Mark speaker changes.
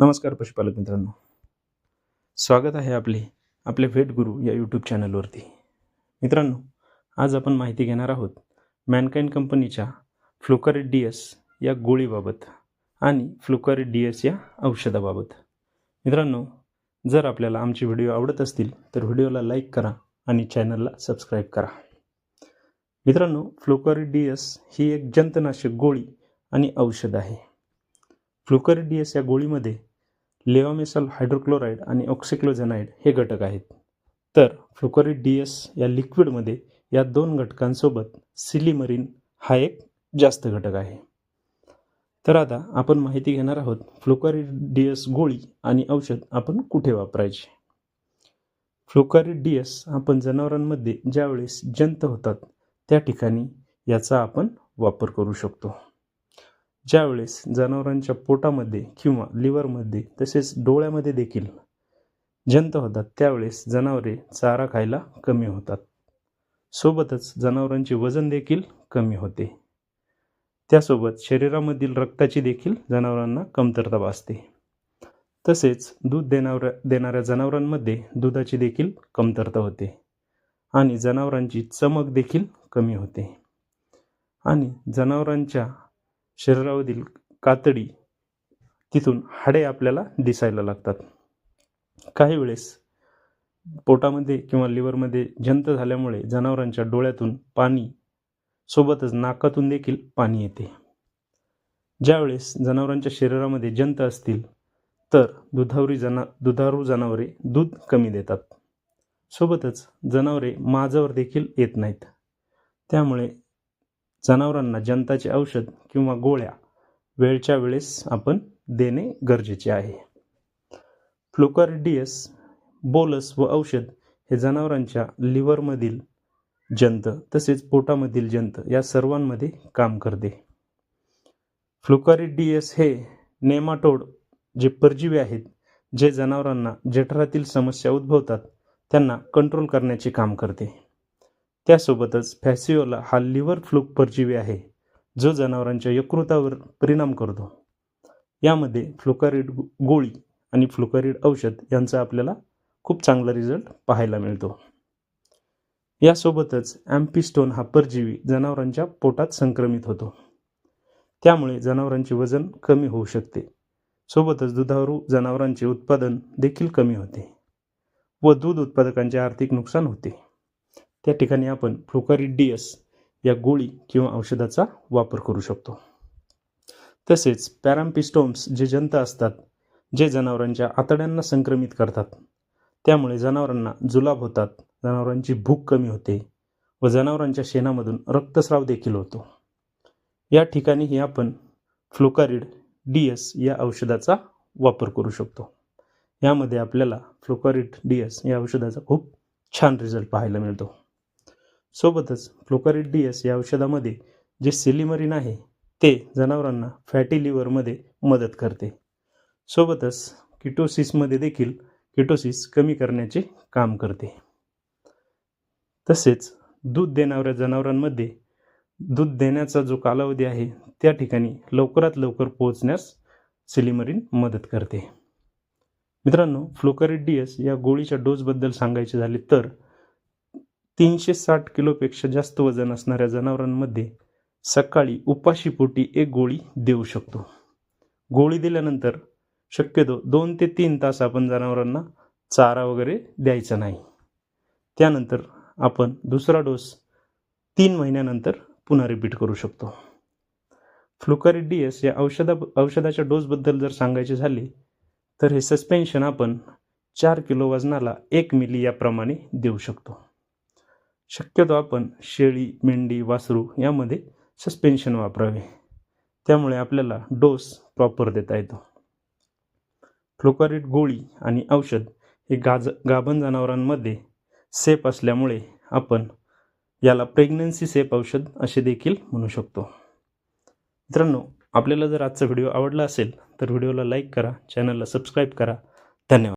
Speaker 1: नमस्कार पशुपालक मित्रांनो. स्वागत आहे आपले आपले व्हेट गुरु या यूट्यूब चॅनलवरती मित्रांनो आज आपण माहिती घेणार आहोत मॅनकाइंड कंपनीच्या फ्लुकारिड डी एस या गोळीबाबत आणि फ्लुकारिड डी एस या औषधाबाबत. मित्रांनो जर आपल्याला आमचे व्हिडिओ आवडत असतील तर व्हिडिओला लाईक करा आणि चॅनलला सबस्क्राईब करा. मित्रांनो फ्लुकारिड डी एस ही एक जंतनाशक गोळी आणि औषध आहे. फ्लुकारिड डी एस या गोळीमध्ये लेवामेसल हायड्रोक्लोराईड आणि ऑक्सिक्लोझेनाईड हे घटक आहेत. तर फ्लुकारिड डी एस या लिक्विडमध्ये या दोन घटकांसोबत सिलिमरीन हा एक जास्त घटक आहे. तर आता आपण माहिती घेणार आहोत फ्लुकारिड डी एस गोळी आणि औषध आपण कुठे वापरायचे? फ्लुकारिड डी एस आपण जनावरांमध्ये ज्यावेळेस जंत होतात त्या ठिकाणी याचा आपण वापर करू शकतो. ज्यावेळेस जनावरांच्या पोटामध्ये किंवा लिव्हरमध्ये तसेच डोळ्यामध्ये देखील जंत होतात त्यावेळेस जनावरे चारा खायला कमी होतात. सोबतच जनावरांचे वजन देखील कमी होते. त्यासोबत शरीरामधील रक्ताची देखील जनावरांना कमतरता भासते. तसेच दूध देणाऱ्या देणाऱ्या जनावरांमध्ये दुधाची देखील कमतरता होते आणि जनावरांची चमक देखील कमी होते. आणि जनावरांच्या शरीरावरील कातडी तिथून हाडे आपल्याला दिसायला लागतात. काही वेळेस पोटामध्ये किंवा लिव्हरमध्ये जंत झाल्यामुळे जनावरांच्या डोळ्यातून पाणी सोबतच नाकातून देखील पाणी येते. ज्यावेळेस जनावरांच्या शरीरामध्ये जंत असतील तर दुधावरी जना दुधारू जनावरे दूध कमी देतात. सोबतच जनावरे माझावर देखील येत नाहीत. त्यामुळे जनावरांना जंताचे औषध किंवा गोळ्या वेळच्या वेळेस आपण देणे गरजेचे आहे. फ्लुकार्डियस बोलस व औषध हे जनावरांच्या लिव्हरमधील जंत तसेच पोटामधील जंत या सर्वांमध्ये काम करते. फ्लुकारिडियस हे नेमाटोड जे परजीवी आहेत जे जनावरांना जठरातील समस्या उद्भवतात त्यांना कंट्रोल करण्याचे काम करते. त्यासोबतच फॅसिओला हा लिव्हर फ्लूक परजीवी आहे जो जनावरांच्या यकृतावर परिणाम करतो. यामध्ये फ्लुकारिड गोळी आणि फ्लुकारिड औषध यांचा आपल्याला खूप चांगला रिझल्ट पाहायला मिळतो. यासोबतच ॲम्पिस्टोन हा परजीवी जनावरांच्या पोटात संक्रमित होतो. त्यामुळे जनावरांचे वजन कमी होऊ शकते. सोबतच दुधारू जनावरांचे उत्पादन देखील कमी होते व दूध उत्पादकांचे आर्थिक नुकसान होते. त्या ठिकाणी आपण फ्लुकारिडियस या गोळी किंवा औषधाचा वापर करू शकतो. तसेच पॅराम्पिस्टोम्स जे जंत असतात जे जनावरांच्या आतड्यांना संक्रमित करतात त्यामुळे जनावरांना जुलाब होतात जनावरांची भूक कमी होते व जनावरांच्या शेणामधून रक्तस्राव देखील होतो. या ठिकाणीही आपण फ्लोकारिड डी एस या औषधाचा वापर करू शकतो. यामध्ये आपल्याला फ्लोकारिड डी एस या औषधाचा खूप छान रिझल्ट पाहायला मिळतो. सोबतच फ्लुकारिड डी एस या औषधामध्ये जे सिलिमरिन आहे ते जनावरांना फॅटी लिव्हरमध्ये मदत करते. सोबतच किटोसिसमध्ये देखील किटोसिस कमी करण्याचे काम करते. तसेच दूध देणाऱ्या जनावरांमध्ये दूध देण्याचा जो कालावधी आहे त्या ठिकाणी लवकरात लवकर पोहोचण्यास सिलिमरीन मदत करते. मित्रांनो फ्लुकारिड डी एस या गोळीच्या डोसबद्दल सांगायचे झाले तर तीनशे साठ किलोपेक्षा जास्त वजन असणाऱ्या जनावरांमध्ये सकाळी उपाशीपोटी एक गोळी देऊ शकतो. गोळी दिल्यानंतर शक्यतो दोन ते तीन तास आपण जनावरांना चारा वगैरे द्यायचा नाही. त्यानंतर आपण दुसरा डोस तीन महिन्यानंतर पुन्हा रिपीट करू शकतो. फ्लुकारिड डी एस या औषधा औषधाच्या डोसबद्दल जर सांगायचे झाले तर हे सस्पेन्शन आपण चार किलो वजनाला एक मिली याप्रमाणे देऊ शकतो. शक्यतो आपण शेळी मेंढी वासरू यामध्ये सस्पेन्शन वापरावे. त्यामुळे आपल्याला डोस प्रॉपर देता येतो. फ्लुकारिड गोळी आणि औषध हे गाज गाभण जनावरांमध्ये सेफ असल्यामुळे आपण याला प्रेग्नन्सी सेफ औषध असे देखील म्हणू शकतो. मित्रांनो आपल्याला जर आजचा व्हिडिओ आवडला असेल तर व्हिडिओला लाईक करा चॅनलला सबस्क्राईब करा. धन्यवाद.